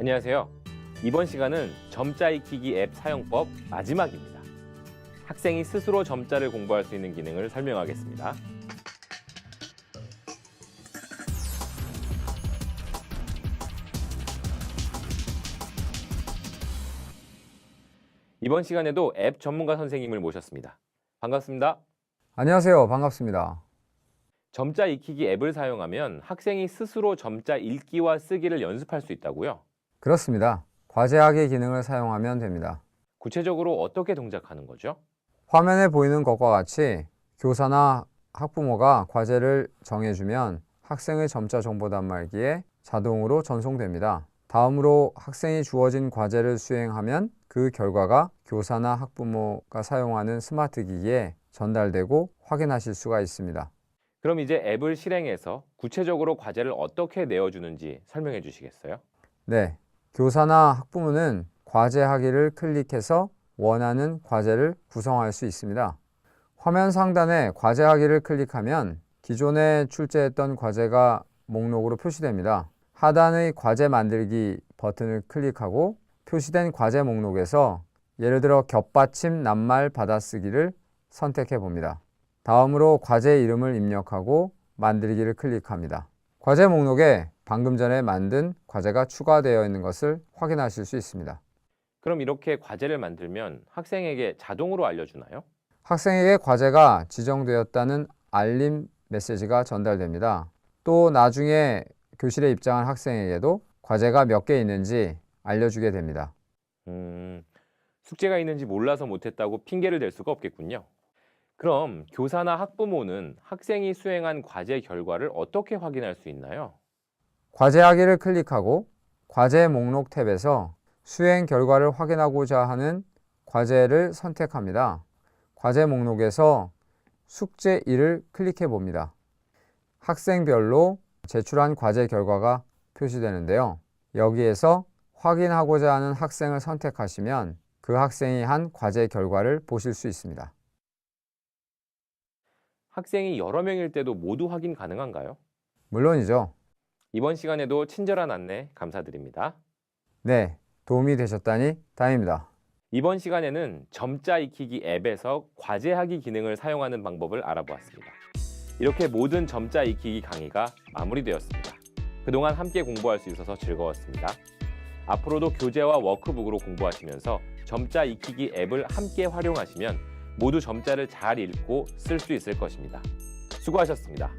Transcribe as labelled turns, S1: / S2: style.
S1: 안녕하세요. 이번 시간은 점자 익히기 앱 사용법 마지막입니다. 학생이 스스로 점자를 공부할 수 있는 기능을 설명하겠습니다. 이번 시간에도 앱 전문가 선생님을 모셨습니다. 반갑습니다.
S2: 안녕하세요. 반갑습니다.
S1: 점자 익히기 앱을 사용하면 학생이 스스로 점자 읽기와 쓰기를 연습할 수 있다고요?
S2: 그렇습니다. 과제하기 기능을 사용하면 됩니다.
S1: 구체적으로 어떻게 동작하는 거죠?
S2: 화면에 보이는 것과 같이 교사나 학부모가 과제를 정해주면 학생의 점자 정보 단말기에 자동으로 전송됩니다. 다음으로 학생이 주어진 과제를 수행하면 그 결과가 교사나 학부모가 사용하는 스마트 기기에 전달되고 확인하실 수가 있습니다.
S1: 그럼 이제 앱을 실행해서 구체적으로 과제를 어떻게 내어주는지 설명해 주시겠어요?
S2: 네. 교사나 학부모는 과제하기를 클릭해서 원하는 과제를 구성할 수 있습니다. 화면 상단에 과제하기를 클릭하면 기존에 출제했던 과제가 목록으로 표시됩니다. 하단의 과제 만들기 버튼을 클릭하고 표시된 과제 목록에서 예를 들어 겹받침 낱말 받아쓰기를 선택해 봅니다. 다음으로 과제 이름을 입력하고 만들기를 클릭합니다. 과제 목록에 방금 전에 만든 과제가 추가되어 있는 것을 확인하실 수 있습니다.
S1: 그럼 이렇게 과제를 만들면 학생에게 자동으로 알려주나요?
S2: 학생에게 과제가 지정되었다는 알림 메시지가 전달됩니다. 또 나중에 교실에 입장한 학생에게도 과제가 몇 개 있는지 알려주게 됩니다.
S1: 음, 숙제가 있는지 몰라서 못했다고 핑계를 댈 수가 없겠군요. 그럼 교사나 학부모는 학생이 수행한 과제 결과를 어떻게 확인할 수 있나요?
S2: 과제하기를 클릭하고 과제 목록 탭에서 수행 결과를 확인하고자 하는 과제를 선택합니다. 과제 목록에서 숙제 1을 클릭해 봅니다. 학생별로 제출한 과제 결과가 표시되는데요. 여기에서 확인하고자 하는 학생을 선택하시면 그 학생이 한 과제 결과를 보실 수 있습니다.
S1: 학생이 여러 명일 때도 모두 확인 가능한가요?
S2: 물론이죠.
S1: 이번 시간에도 친절한 안내 감사드립니다.
S2: 네, 도움이 되셨다니 다행입니다.
S1: 이번 시간에는 점자 익히기 앱에서 과제하기 기능을 사용하는 방법을 알아보았습니다. 이렇게 모든 점자 익히기 강의가 마무리되었습니다. 그동안 함께 공부할 수 있어서 즐거웠습니다. 앞으로도 교재와 워크북으로 공부하시면서 점자 익히기 앱을 함께 활용하시면 모두 점자를 잘 읽고 쓸 수 있을 것입니다. 수고하셨습니다.